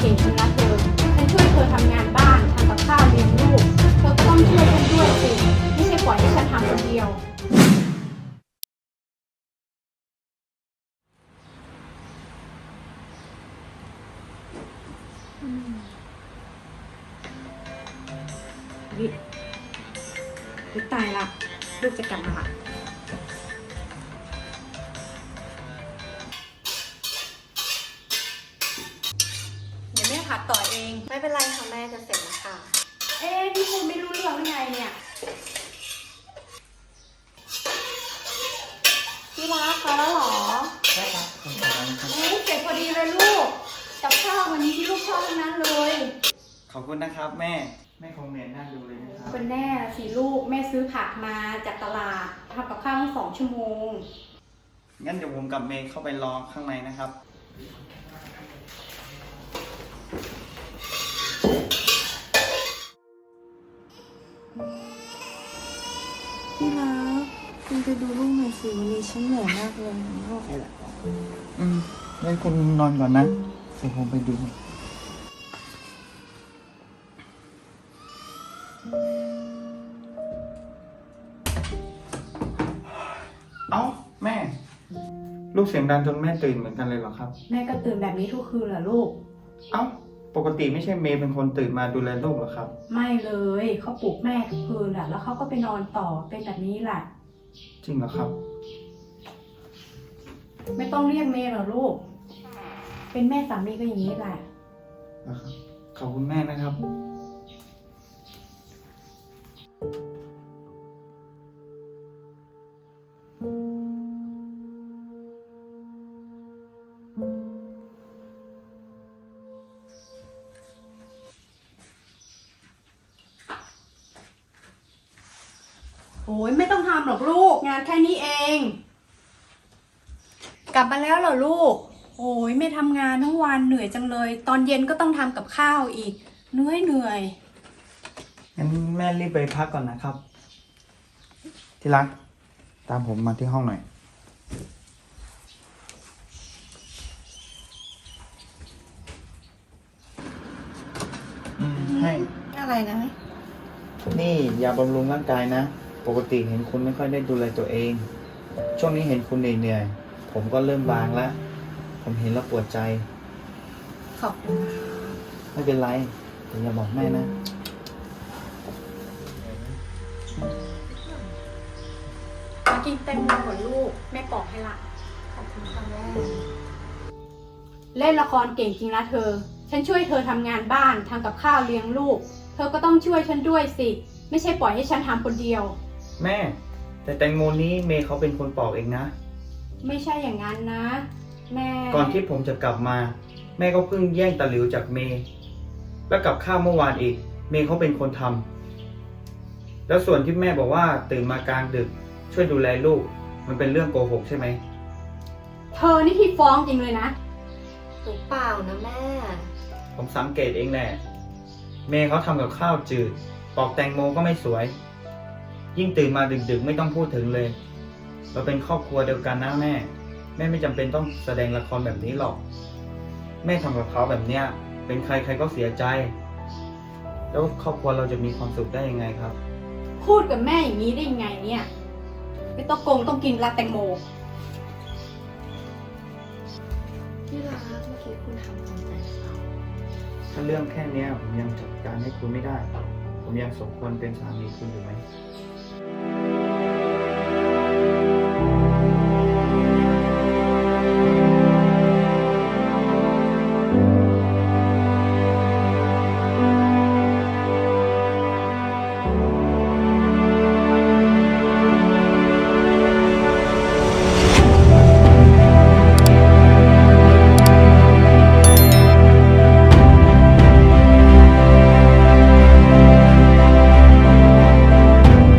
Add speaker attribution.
Speaker 1: เก่งนะเธอฉันช่วยเธอทำงานบ้านทำกับข้าวเลี้ยงลูก เธอก็ต้องช่วยฉันด้วยสิ ไม่ใช่ปล่อยให้ฉันทำคนเดียว วิวิตายละ ลูกจะกลับมาละ
Speaker 2: ไม่เป็นไรค่ะแม่จะเสร็จแล้วค่ะ
Speaker 1: เอ๊ะนี่คุณไม่รู้เรื่องหรือไงเนี่ย
Speaker 2: พี่รักเขาแล้วเหรอ
Speaker 3: ใช่ครับผมขอบคุณครับ
Speaker 1: เอ๊ะเสร็จพอดีเลยลูกกับข้าววันนี้ที่ลูกชอบทั้งนั้นเลย
Speaker 3: ขอบคุณนะครับแม่ แม่คงเหนื่อยหน้าดูเลยนะครับ
Speaker 1: เป็นแน่สิลูกแม่ซื้อผักมาจากตลาดทำกับข้าวทั้งสองชั่วโมง
Speaker 3: งั้นเดี๋ยวผมกับเมย์เข้าไปรอข้างในนะครับ
Speaker 4: พี่ ลูกหน่อยสิวันนี้ฉันเหนื่อยมากเลยไม่ไหวแล้ว
Speaker 3: อืมงั้นคุณนอนก่อนนะเดี๋ยวผมไปดู เอ้า แม่ ลูกเสียงดังจนแม่ตื่นเหมือนกันเลยเหรอครับ
Speaker 1: แม่ก็ตื่นแบบนี้ทุกคืนเหรอลูก
Speaker 3: เอ้า ปกติไม่ใช่เมย์เป็นคนตื่นมาดูแลลูกเหรอครับ
Speaker 1: ไม่เลยเขาปลุกแม่ทุกคืนแหละแล้วเขาก็ไปนอนต่อเป็นแบบนี้แหละ
Speaker 3: จริงเหรอครับ
Speaker 1: ไม่ต้องเรียกเมย์หรอลูก เป็นแม่สามีก็อย่างนี้แหละ
Speaker 3: นะครับขอบคุณแม่นะครับ
Speaker 1: โอ้ยไม่ต้องทำหรอกลูก งานแค่นี้เองก ลับมาแล้วเหรอลูก โอ้ยไม่ทำงานทั้งวันเหนื่อยจังเลย ตอนเย็นก็ต้องทำกับข้าวอีก เหนื่อยเหนื่อย
Speaker 3: งั้นแม่รีบไปพักก่อนนะครับ ที่รัก ตามผมมาที่ห้องหน่อย อืม ให้
Speaker 2: อะไรนะ
Speaker 3: นี่ยาบำรุงร่างกายนะ ปกติเห็นคุณไม่ค่อยได้ดูแลตัวเอง ช่วงนี้เห็นคุณเหนื่อยๆ ผมก็เริ่มบางแล้วผมเห็นแล้วปวดใจ
Speaker 2: ขอบคุณ
Speaker 3: ไม่เป็นไรแต่อย่าบอกแม่นะ
Speaker 1: มากินแตงโมก่อนลูก แม่ปอกให้ละ
Speaker 2: ขอบคุณค่ะแม่
Speaker 1: เล่นละครเก่งจริงนะเธอ ฉันช่วยเธอทำงานบ้านทำกับข้าวเลี้ยงลูก เธอก็ต้องช่วยฉันด้วยสิ ไม่ใช่ปล่อยให้ฉันทำคนเดียว
Speaker 3: แม่ แต่แตงโมนี้เมย์เขาเป็นคนปอกเองนะ
Speaker 1: ไม่ใช่อย่างนั้นนะ แม่
Speaker 3: ก่อนที่ผมจะกลับมา แม่ก็เพิ่งแย่งตะหลิวจากเมย์แล้วกับข้าวเมื่อวานอีก เมย์เขาเป็นคนทำแล้วส่วนที่แม่บอกว่าตื่นมากลางดึก ช่วยดูแลลูก มันเป็นเรื่องโกหกใช่ไหม
Speaker 1: เธอนี่ที่ฟ้องจริงเลยนะ
Speaker 2: หนูเปล่านะแม่
Speaker 3: ผมสังเกตเองแหละ เมย์เขาทำกับข้าวจืดปอกแตงโมก็ไม่สวย ยิ่งตื่นมาดึกๆ ไม่ต้องพูดถึงเลย เราเป็นครอบครัวเดียวกันนะแม่ แม่ไม่จำเป็นต้องแสดงละครแบบนี้หรอก แม่ทำกับเขาแบบเนี้ย เป็นใครใครก็เสียใจ แล้วครอบครัวเราจะมีความสุขได้ยังไงครับ
Speaker 1: พูดกับแม่อย่างนี้ได้ยังไงเนี่ยไม่ต้องโกงต้องกินลาแตงโม
Speaker 2: พี่รักเมื่อกี้คุณทำจริงใจหรือเปล่า
Speaker 3: ถ้าเรื่องแค่เนี้ยผมยังจัดการให้คุณไม่ได้ ผมยังสมควรเป็นสามีคุณอยู่ไหม